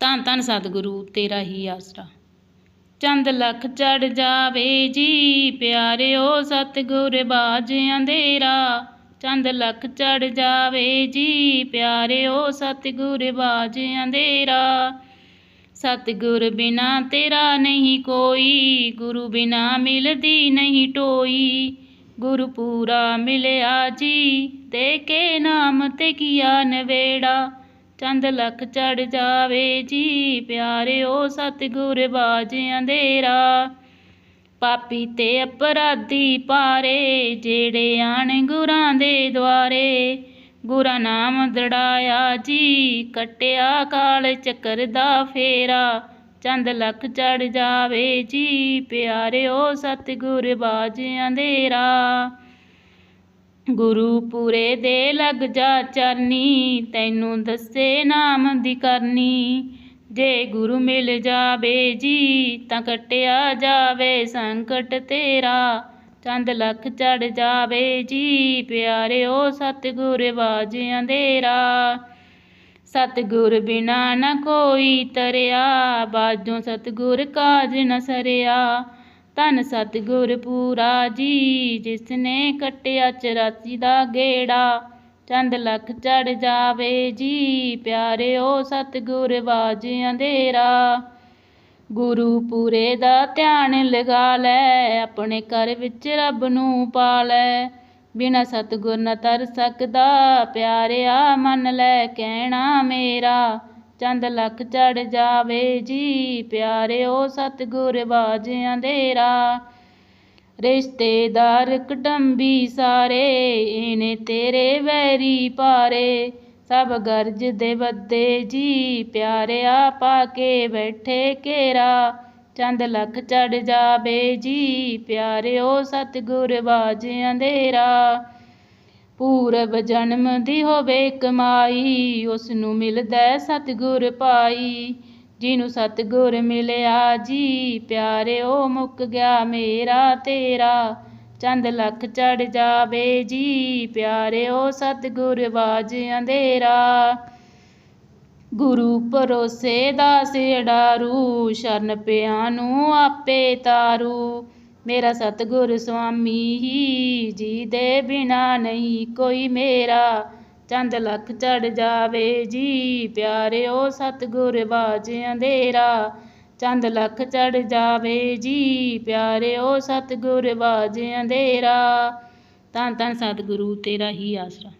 ਧੰਨ ਧੰਨ ਸਤਿਗੁਰੂ ਤੇਰਾ ਹੀ ਆਸਰਾ। ਚੰਦ ਲੱਖ ਚੜ ਜਾਵੇ ਜੀ ਪਿਆਰਿਓ ਸਤਿਗੁਰ ਬਾਜ ਦੇਰਾ ਚੰਦ ਲੱਖ ਚੜ ਜਾਵੇ ਜੀ ਪਿਆਰਿਓ ਸਤਿਗੁਰ ਬਾਜ ਦੇਰਾ ਸਤਿਗੁਰ ਬਿਨਾ ਤੇਰਾ ਨਹੀਂ ਕੋਈ, ਗੁਰੂ ਬਿਨਾ ਮਿਲਦੀ ਨਹੀਂ ਟੋਈ। ਗੁਰੂ ਪੂਰਾ ਮਿਲਿਆ ਜੀ, ਤੇ ਕੇ ਨਾਮ ਤੇ ਕੀਆ ਨਵੇੜਾ। ਚੰਦ ਲੱਖ ਚੜ ਜਾਵੇ ਜੀ ਪਿਆਰਿਓ ਸਤਿਗੁਰ ਬਾਜ ਦੇਰਾ ਪਾਪੀ ਤੇ ਅਪਰਾਧੀ ਪਾਰੇ, ਜਿਹੜੇ ਆਣ ਗੁਰਾਂ ਦੇ ਦੁਆਰੇ। ਗੁਰਾ ਨਾਮ ਦੜਾਇਆ ਜੀ, ਕਟਿਆ ਕਾਲ ਚੱਕਰ ਦਾ ਫੇਰਾ। ਚੰਦ ਲੱਖ ਚੜ ਜਾਵੇ ਜੀ ਪਿਆਰਿਓ ਸਤਿਗੁਰ ਬਾਜ ਦੇਰਾ ਗੁਰੂ ਪੂਰੇ ਦੇ ਲੱਗ ਜਾ ਚਰਨੀ, ਤੈਨੂੰ ਦੱਸੇ ਨਾਮ ਦੀ ਕਰਨੀ। ਜੇ ਗੁਰੂ ਮਿਲ ਜਾਵੇ ਜੀ, ਤਾਂ ਕਟਿਆ ਜਾਵੇ ਸੰਕਟ ਤੇਰਾ। ਚੰਦ ਲੱਖ ਚੜ ਜਾਵੇ ਜੀ, ਪਿਆਰਿਓ ਸਤਿਗੁਰ ਬਾਜ ਅੰਧੇਰਾ ਸਤਿਗੁਰ ਬਿਨਾ ਨਾ ਕੋਈ ਤਰਿਆ, ਬਾਜੋਂ ਸਤਿਗੁਰ ਕਾਜ ਨ ਸਰਿਆ। ਧੰਨ ਸਤਿਗੁਰ ਪੂਰਾ ਜੀ ਜਿਸ ਨੇ ਕੱਟਿਆ ਚਰਾਸੀ ਦਾ ਗੇੜਾ, ਚੰਦ ਲੱਖ ਚੜ ਜਾਵੇ ਜੀ ਪਿਆਰਿਓ ਸਤਿਗੁਰ ਬਾਜ ਅੰਧੇਰਾ। ਗੁਰੂ ਪੂਰੇ ਦਾ ਧਿਆਨ ਲਗਾ ਲੈ, ਆਪਣੇ ਘਰ ਵਿੱਚ ਰੱਬ ਨੂੰ ਪਾ ਲੈ ਬਿਨਾ ਸਤਿਗੁਰ ਨਾ ਤਰ ਸਕਦਾ, ਪਿਆਰਿਆ ਮੰਨ ਲੈ, ਕਹਿਣਾ ਮੇਰਾ। ਚੰਦ ਲੱਖ ਚੜ ਜਾਵੇ ਜੀ ਪਿਆਰਿਓ ਸਤਿਗੁਰ ਬਾਜ ਅੰਧੇਰਾ ਰਿਸ਼ਤੇਦਾਰ ਕੁਟੰਬੀ ਸਾਰੇ, ਇਹਨੇ ਤੇਰੇ ਵੈਰੀ ਪਾਰੇ ਸਭ ਗਰਜ ਦੇ ਬੱਦੇ ਜੀ ਪਿਆਰਿਆ ਪਾ ਕੇ ਬੈਠੇ ਕੇਰਾ ਚੰਦ ਲੱਖ ਚੜ ਜਾਵੇ ਜੀ ਪਿਆਰਿਓ ਸਤਿਗੁਰ ਬਾਜ ਅੰਧੇਰਾ ਪੂਰਬ ਜਨਮ ਦੀ ਹੋਵੇ ਕਮਾਈ ਉਸ ਨੂੰ ਮਿਲਦਾ ਸਤਿਗੁਰ ਪਾਈ। ਜਿਹਨੂੰ ਸਤਿਗੁਰ ਮਿਲਿਆ ਜੀ ਪਿਆਰਿਓ ਮੁੱਕ ਗਿਆ ਮੇਰਾ ਤੇਰਾ। ਚੰਦ ਲੱਖ ਚੜ ਜਾਵੇ ਜੀ ਪਿਆਰਿਓ ਸਤਿਗੁਰ ਬਾਜ ਅੰਧੇਰਾ। ਗੁਰੂ ਪਰੋਸੇ ਦਾ ਸਿੜਾਰੂ, ਸ਼ਰਨ ਪਿਆ ਨੂੰ ਆਪੇ ਤਾਰੂ। ਮੇਰਾ ਸਤਿਗੁਰ ਸੁਆਮੀ ਹੀ ਜੀ ਦੇ ਬਿਨਾ ਨਹੀਂ ਕੋਈ ਮੇਰਾ। ਚੰਦ ਲੱਖ ਚੜ ਜਾਵੇ ਜੀ, ਪਿਆਰਿਓ ਸਤਿਗੁਰ ਬਾਜ ਅੰਧੇਰਾ। ਚੰਦ ਲੱਖ ਚੜ ਜਾਵੇ ਜੀ, ਪਿਆਰਿਓ ਸਤਿਗੁਰ ਬਾਜ ਅੰਧੇਰਾ। ਧੰਨ ਧੰਨ ਸਤਿਗੁਰੂ, ਤੇਰਾ ਹੀ ਆਸਰਾ।